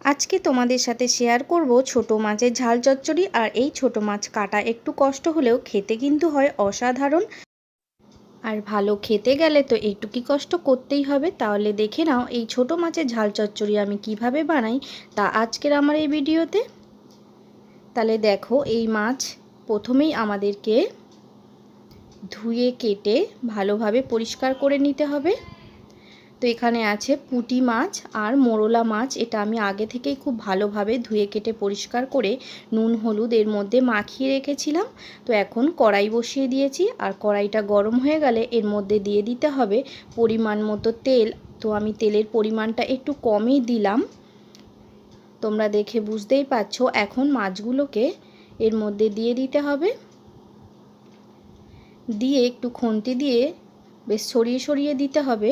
আজকে তোমাদের সাথে শেয়ার করব ছোট মাছের ঝাল চচ্চড়ি আর এই ছোট মাছ কাটা একটু কষ্ট হলেও খেতে কিন্তু হয় অসাধারণ। আর ভালো খেতে গেলে তো একটুকি কষ্ট করতেই হবে। তাহলে দেখে নাও এই ছোট মাছের ঝাল চচ্চড়ি আমি কীভাবে বানাই তা আজকের আমার এই ভিডিওতে। তাহলে দেখো এই মাছ প্রথমেই আমাদেরকে ধুয়ে কেটে ভালোভাবে পরিষ্কার করে নিতে হবে। তো এখানে আছে পুঁটি মাছ আর মোরলা মাছ। এটা আমি আগে থেকেই খুব ভালোভাবে ধুয়ে কেটে পরিষ্কার করে নুন, হলুদ এর মধ্যে মাখিয়ে রেখেছিলাম। তো এখন কড়াই বসিয়ে দিয়েছি আর কড়াইটা গরম হয়ে গেলে এর মধ্যে দিয়ে দিতে হবে পরিমাণ মতো তেল। তো আমি তেলের পরিমাণটা একটু কমই দিলাম। তোমরা দেখে বুঝতেই পারছ, এখন মাছগুলোকে এর মধ্যে দিয়ে দিতে হবে। দিয়ে একটু খুন্তি দিয়ে বেশ সরিয়ে সরিয়ে দিতে হবে।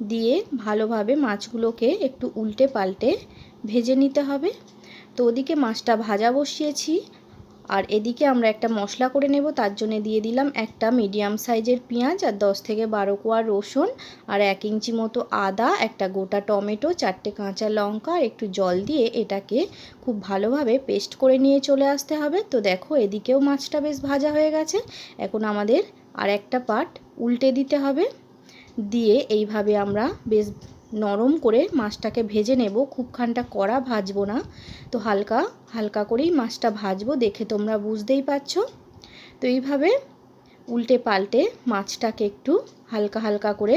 দিয়ে ভালোভাবে মাছগুলোকে একটু উল্টে পাল্টে ভেজে নিতে হবে। তো ওদিকে মাছটা ভাজা বসিয়েছি। আর এদিকে আমরা একটা মশলা করে নেব, তার জন্য দিয়ে দিলাম একটা মিডিয়াম সাইজের পেঁয়াজ আর দশ থেকে বারো কোয়া রসুন আর এক ইঞ্চি মতো আদা, একটা গোটা টমেটো, চারটে কাঁচা লঙ্কা আর একটু জল দিয়ে এটাকে খুব ভালোভাবে পেস্ট করে নিয়ে চলে আসতে হবে। তো দেখো এদিকেও মাছটা বেশ ভাজা হয়ে গেছে। এখন আমাদের আর একটা পার্ট উল্টে দিতে হবে। দিয়ে এইভাবে আমরা বেশ নরম করে মাছটাকে ভেজে নেব। খুবখানটা কড়া ভাজবো না। তো হালকা হালকা করেই মাছটা ভাজবো। দেখে তোমরা বুঝতেই পারছ। তো এইভাবে উল্টে পাল্টে মাছটাকে একটু হালকা হালকা করে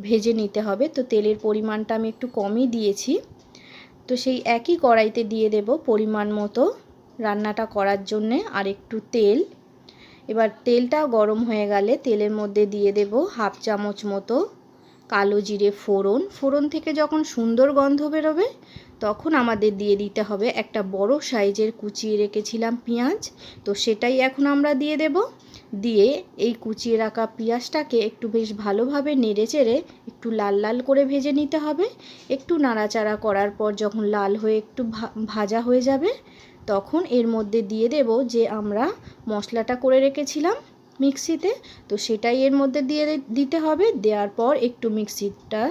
ভেজে নিতে হবে। তো তেলের পরিমাণটা আমি একটু কমই দিয়েছি। তো সেই একই কড়াইতে দিয়ে দেব পরিমাণ মতো রান্নাটা করার জন্যে। আর একটু তেল এবার তেলটা গরম হয়ে গেলে তেলের মধ্যে দিয়ে দেব হাফ চামচ মতো কালো জিরে ফোড়ন। ফোড়ন থেকে যখন সুন্দর গন্ধ বেরোবে, তখন আমাদের দিয়ে দিতে হবে একটা বড় সাইজের কুচিয়ে রেখেছিলাম পেঁয়াজ। তো সেটাই এখন আমরা দিয়ে দেব। দিয়ে এই কুচিয়ে রাখা পেঁয়াজটাকে একটু বেশ ভালোভাবে নেড়ে চেড়ে একটু লাল লাল করে ভেজে নিতে হবে। একটু নাড়াচাড়া করার পর যখন লাল হয়ে একটু ভাজা হয়ে যাবে তখন এর মধ্যে দিয়ে দেব যে আমরা মশলাটা করে রেখেছিলাম মিক্সিতে। তো সেটাই এর মধ্যে দিয়ে দিতে হবে। দেওয়ার পর একটু মিক্সিটা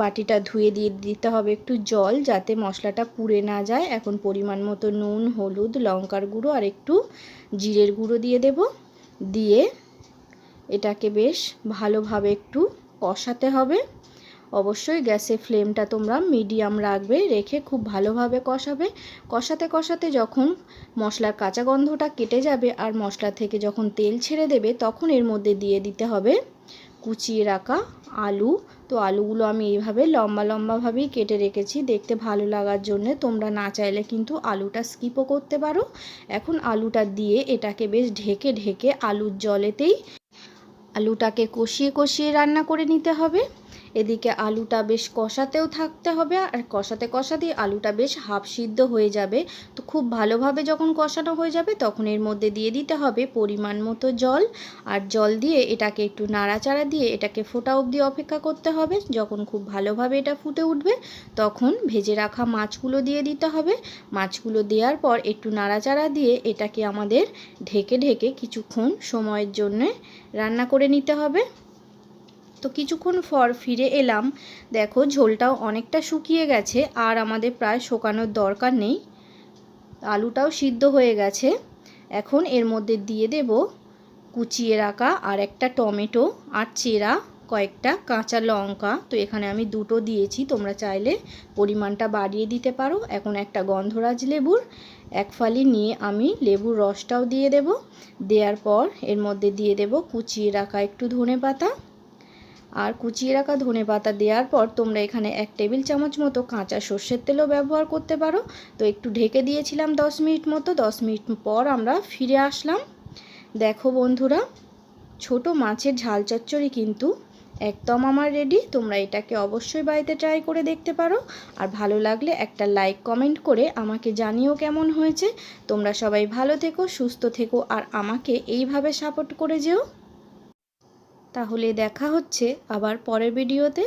বাটিটা ধুয়ে দিয়ে দিতে হবে একটু জল যাতে মশলাটা পুড়ে না যায়। এখন পরিমাণ মতো নুন, হলুদ, লঙ্কার গুঁড়ো আর একটু জিরের গুঁড়ো দিয়ে দেব। দিয়ে এটাকে বেশ ভালোভাবে একটু কষাতে হবে। অবশ্যই গ্যাসের ফ্লেমটা তোমরা মিডিয়াম রাখবে, রেখে খুব ভালোভাবে কষাবে। কষাতে কষাতে যখন মশলার কাঁচা গন্ধটা কেটে যাবে আর মশলা থেকে যখন তেল ছেড়ে দেবে, তখন এর মধ্যে দিয়ে দিতে হবে কুচিয়ে রাখা আলু। তো আলুগুলো আমি এইভাবে লম্বা লম্বাভাবেই কেটে রেখেছি, দেখতে ভালো লাগার জন্য। তোমরা না চাইলে কিন্তু আলুটা স্কিপও করতে পারো। এখন আলুটা দিয়ে এটাকে বেশ ঢেকে ঢেকে আলুর জলেতেই আলুটাকে কষিয়ে কষিয়ে রান্না করে নিতে হবে। এদিকে আলুটা বেশ কষাতেও থাকতে হবে, আর কষাতে কষাতে আলুটা বেশ হাফ সিদ্ধ হয়ে যাবে। তো খুব ভালোভাবে যখন কষানো হয়ে যাবে, তখন এর মধ্যে দিয়ে দিতে হবে পরিমাণ মতো জল, আর জল দিয়ে এটাকে একটু নাড়াচাড়া দিয়ে এটাকে ফোটা অবধি অপেক্ষা করতে হবে। যখন খুব ভালোভাবে এটা ফুটে উঠবে, তখন ভেজে রাখা মাছগুলো দিয়ে দিতে হবে। মাছগুলো দেওয়ার পর একটু নাড়াচাড়া দিয়ে এটাকে আমাদের ঢেকে ঢেকে কিছুক্ষণ সময়ের জন্যে রান্না করে নিতে হবে। তো কিছুক্ষণ পর ফিরে এলাম। দেখো, ঝোলটাও অনেকটা শুকিয়ে গেছে আর আমাদের প্রায় শোকানোর দরকার নেই। আলুটাও সিদ্ধ হয়ে গেছে। এখন এর মধ্যে দিয়ে দেব কুচিয়ে রাখা আর একটা টমেটো আর চেরা, কয়েকটা কাঁচা লঙ্কা। তো এখানে আমি দুটো দিয়েছি, তোমরা চাইলে পরিমাণটা বাড়িয়ে দিতে পারো। এখন একটা গন্ধরাজ লেবুর এক ফালি নিয়ে আমি লেবুর রসটাও দিয়ে দেব। দেওয়ার পর এর মধ্যে দিয়ে দেব কুচিয়ে রাখা একটু ধনে পাতা আর কুচিয়ে রাখা ধনে পাতা দেওয়ার পর তোমরা এখানে এক টেবিল চামচ মতো কাঁচা সর্ষের তেলও ব্যবহার করতে পারো। তো একটু ঢেকে দিয়েছিলাম দশ মিনিট মতো, দশ মিনিট পর আমরা ফিরে আসলাম। দেখো বন্ধুরা, ছোট মাছের ঝাল চচ্চড়ি কিন্তু একদম আমার রেডি তোমরা এটাকে অবশ্যই বাড়িতে ট্রাই করে দেখতে পারো। আর ভালো লাগলে একটা লাইক কমেন্ট করে আমাকে জানিও কেমন হয়েছে। তোমরা সবাই ভালো থেকো, সুস্থ থেকো, আর আমাকে এইভাবে সাপোর্ট করে যেও। তাহলে দেখা হচ্ছে আবার পরের ভিডিওতে।